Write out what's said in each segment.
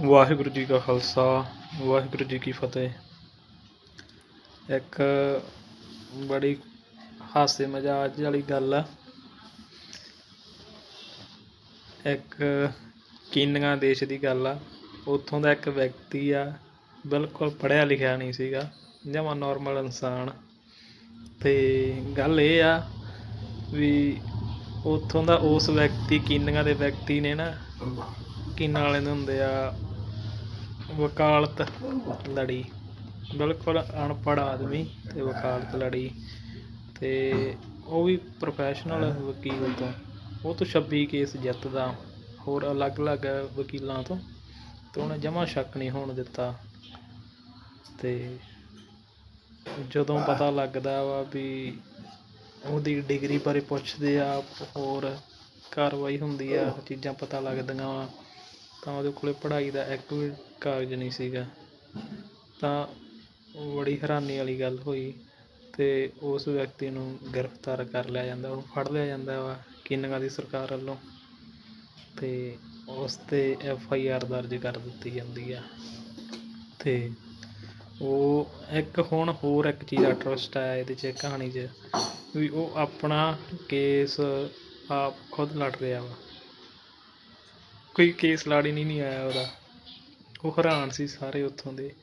ਵਾਹਿਗੁਰੂ ਜੀ ਕਾ ਖਾਲਸਾ, ਵਾਹਿਗੁਰੂ ਜੀ ਕੀ ਫਤਿਹ। ਇੱਕ ਬੜੀ ਹਾਸੇ ਮਜ਼ਾਕ ਵਾਲੀ ਗੱਲ ਆ। ਇੱਕ ਕੀਨੀਆ ਦੇਸ਼ ਦੀ ਗੱਲ ਆ। ਉੱਥੋਂ ਦਾ ਇੱਕ ਵਿਅਕਤੀ ਆ, ਬਿਲਕੁਲ ਪੜ੍ਹਿਆ ਲਿਖਿਆ ਨਹੀਂ ਸੀਗਾ, ਜਮਾਂ ਨੋਰਮਲ ਇਨਸਾਨ। ਅਤੇ ਗੱਲ ਇਹ ਆ ਵੀ ਉੱਥੋਂ ਦਾ ਉਸ ਵਿਅਕਤੀ, ਕੀਨੀਆ ਦੇ ਵਿਅਕਤੀ ਨੇ ਨਾ, ਕੀਨਾ ਵਾਲੇ ਦੇ ਹੁੰਦੇ ਆ ਵਕਾਲਤ ਲੜੀ। ਬਿਲਕੁਲ ਅਨਪੜ੍ਹ ਆਦਮੀ ਅਤੇ ਵਕਾਲਤ ਲੜੀ। ਅਤੇ ਉਹ ਵੀ ਪ੍ਰੋਫੈਸ਼ਨਲ ਵਕੀਲ ਤੋਂ। ਉਹ ਤੋਂ ਛੱਬੀ ਕੇਸ ਜਿੱਤਦਾ ਹੋਰ ਅਲੱਗ ਅਲੱਗ ਵਕੀਲਾਂ ਤੋਂ। ਅਤੇ ਉਹਨੇ ਜਮਾਂ ਸ਼ੱਕ ਨਹੀਂ ਹੋਣ ਦਿੱਤਾ। ਅਤੇ ਜਦੋਂ ਪਤਾ ਲੱਗਦਾ ਵਾ ਵੀ ਉਹਦੀ ਡਿਗਰੀ ਬਾਰੇ ਪੁੱਛਦੇ ਆ, ਹੋਰ ਕਾਰਵਾਈ ਹੁੰਦੀ ਆ, ਚੀਜ਼ਾਂ ਪਤਾ ਲੱਗਦੀਆਂ ਵਾ। ਤਾਂ ਉਹਦੇ ਕੋਲ ਪੜ੍ਹਾਈ ਦਾ ਇੱਕ ਵੀ ਕਾਗਜ਼ ਨਹੀਂ ਸੀਗਾ। ਤਾਂ ਬੜੀ ਹੈਰਾਨੀ ਵਾਲੀ ਗੱਲ ਹੋਈ ਅਤੇ ਉਸ ਵਿਅਕਤੀ ਨੂੰ ਗ੍ਰਿਫਤਾਰ ਕਰ ਲਿਆ ਜਾਂਦਾ ਉਹਨੂੰ ਫੜ ਲਿਆ ਜਾਂਦਾ ਵਾ ਕੀਨੀਆ ਦੀ ਸਰਕਾਰ ਵੱਲੋਂ ਅਤੇ ਉਸ 'ਤੇ ਐਫ ਆਈ ਆਰ ਦਰਜ ਕਰ ਦਿੱਤੀ ਜਾਂਦੀ ਆ। ਅਤੇ ਉਹ ਇੱਕ ਹੁਣ ਹੋਰ ਇੱਕ ਚੀਜ਼ ਦਾ ਟਵਿਸਟ ਆਇਆ ਇਹਦੇ 'ਚ, ਕਹਾਣੀ 'ਚ, ਵੀ ਉਹ ਆਪਣਾ ਕੇਸ ਆਪ ਖੁਦ ਲੜ ਰਿਹਾ ਵਾ। ਕੋਈ ਕੇਸ ਲਾੜੀ ਨਹੀਂ ਨਹੀਂ ਆਇਆ ਉਹਦਾ। ਉਹ ਹੈਰਾਨ ਸੀ ਸਾਰੇ ਉੱਥੋਂ ਦੇ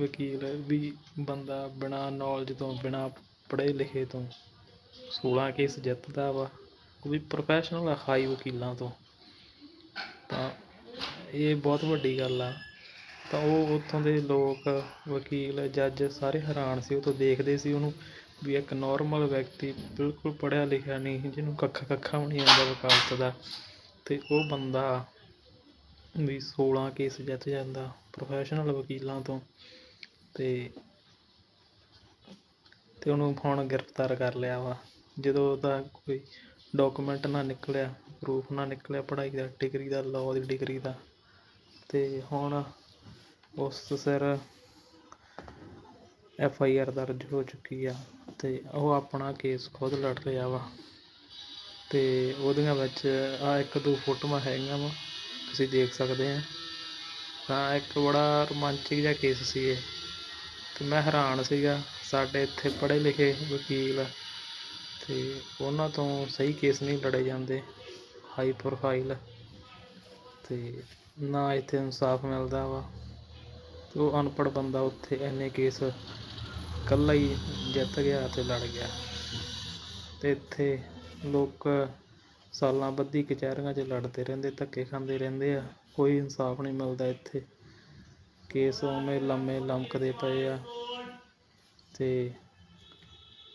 ਵਕੀਲ ਵੀ ਬੰਦਾ ਬਿਨਾਂ ਨੌਲੇਜ ਤੋਂ, ਬਿਨਾਂ ਪੜ੍ਹੇ ਲਿਖੇ ਤੋਂ। ਸੋਲ੍ਹਾਂ ਕੇਸ ਜਿੱਤਦਾ ਵਾ। ਉਹ ਵੀ ਪ੍ਰੋਫੈਸ਼ਨਲ ਹਾਈ ਵਕੀਲਾਂ ਤੋਂ। ਤਾਂ ਇਹ ਬਹੁਤ ਵੱਡੀ ਗੱਲ ਆ। ਤਾਂ ਉਹ ਉੱਥੋਂ ਦੇ ਲੋਕ, ਵਕੀਲ, ਜੱਜ ਸਾਰੇ ਹੈਰਾਨ ਸੀ। ਉਹ ਤੋਂ ਦੇਖਦੇ ਸੀ ਉਹਨੂੰ ਵੀ ਇੱਕ ਨੋਰਮਲ ਵਿਅਕਤੀ ਬਿਲਕੁਲ ਪੜ੍ਹਿਆ ਲਿਖਿਆ ਨਹੀਂ, ਜਿਹਨੂੰ ਕੱਖਾ ਕੱਖਾ ਵੀ ਨਹੀਂ ਆਉਂਦਾ ਵਕਾਲਤ ਦਾ। ਅਤੇ ਉਹ ਬੰਦਾ ਵੀ ਸੋਲ੍ਹਾਂ ਕੇਸ ਜਿੱਤ ਜਾਂਦਾ ਪ੍ਰੋਫੈਸ਼ਨਲ ਵਕੀਲਾਂ ਤੋਂ ਅਤੇ ਅਤੇ ਉਹਨੂੰ ਹੁਣ ਗ੍ਰਿਫਤਾਰ ਕਰ ਲਿਆ ਵਾ। ਜਦੋਂ ਉਹਦਾ ਕੋਈ ਡਾਕੂਮੈਂਟ ਨਾ ਨਿਕਲਿਆ ਪ੍ਰੂਫ ਨਾ ਨਿਕਲਿਆ, ਪੜ੍ਹਾਈ ਦਾ ਡਿਗਰੀ ਦਾ ਲਾਅ ਦੀ ਡਿਗਰੀ ਦਾ ਅਤੇ ਹੁਣ ਉਸ ਸਿਰ ਐਫ ਆਈ ਆਰ ਦਰਜ ਹੋ ਚੁੱਕੀ ਆ ਅਤੇ ਉਹ ਆਪਣਾ ਕੇਸ ਖੁਦ ਲੜ ਰਿਹਾ ਵਾ। ਅਤੇ ਉਹਦੀਆਂ ਵਿੱਚ ਆਹ ਇੱਕ ਦੋ ਫੋਟੋਆਂ ਹੈਗੀਆਂ ਵਾ। ਤੁਸੀਂ ਦੇਖ ਸਕਦੇ ਆ। ਤਾਂ ਇੱਕ ਬੜਾ ਰੋਮਾਂਚਕ ਜਿਹਾ ਕੇਸ ਸੀ ਇਹ ਅਤੇ ਮੈਂ ਹੈਰਾਨ ਸੀਗਾ, ਸਾਡੇ ਇੱਥੇ ਪੜ੍ਹੇ ਲਿਖੇ ਵਕੀਲ ਅਤੇ ਉਹਨਾਂ ਤੋਂ ਸਹੀ ਕੇਸ ਨਹੀਂ ਲੜੇ ਜਾਂਦੇ। ਹਾਈ ਪ੍ਰੋਫਾਈਲ ਅਤੇ ਨਾ ਇੱਥੇ ਇਨਸਾਫ ਮਿਲਦਾ ਵਾ। ਉਹ ਅਨਪੜ੍ਹ ਬੰਦਾ ਉੱਥੇ ਇੰਨੇ ਕੇਸ ਇਕੱਲਾ ਹੀ ਜਿੱਤ ਗਿਆ ਅਤੇ ਲੜ ਗਿਆ। ਅਤੇ ਇੱਥੇ ਲੋਕ ਸਾਲਾਂ ਬੱਧੀ ਕਚਹਿਰੀਆਂ 'ਚ ਲੜਦੇ ਰਹਿੰਦੇ, ਧੱਕੇ ਖਾਂਦੇ ਰਹਿੰਦੇ ਆ। ਕੋਈ ਇਨਸਾਫ ਨਹੀਂ ਮਿਲਦਾ ਇੱਥੇ। ਕੇਸ ਉਵੇਂ ਲੰਮੇ ਲਮਕਦੇ ਪਏ ਆ ਅਤੇ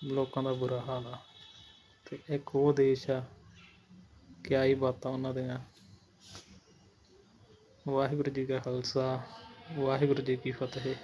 ਲੋਕਾਂ ਦਾ ਬੁਰਾ ਹਾਲ ਆ। ਅਤੇ ਇੱਕ ਉਹ ਦੇਸ਼ ਆ, ਕਿਆ ਹੀ ਬਾਤਾਂ ਉਹਨਾਂ ਦੀਆਂ। ਵਾਹਿਗੁਰੂ ਜੀ ਕਾ ਖਾਲਸਾ, ਵਾਹਿਗੁਰੂ ਜੀ ਕੀ ਫਤਿਹ।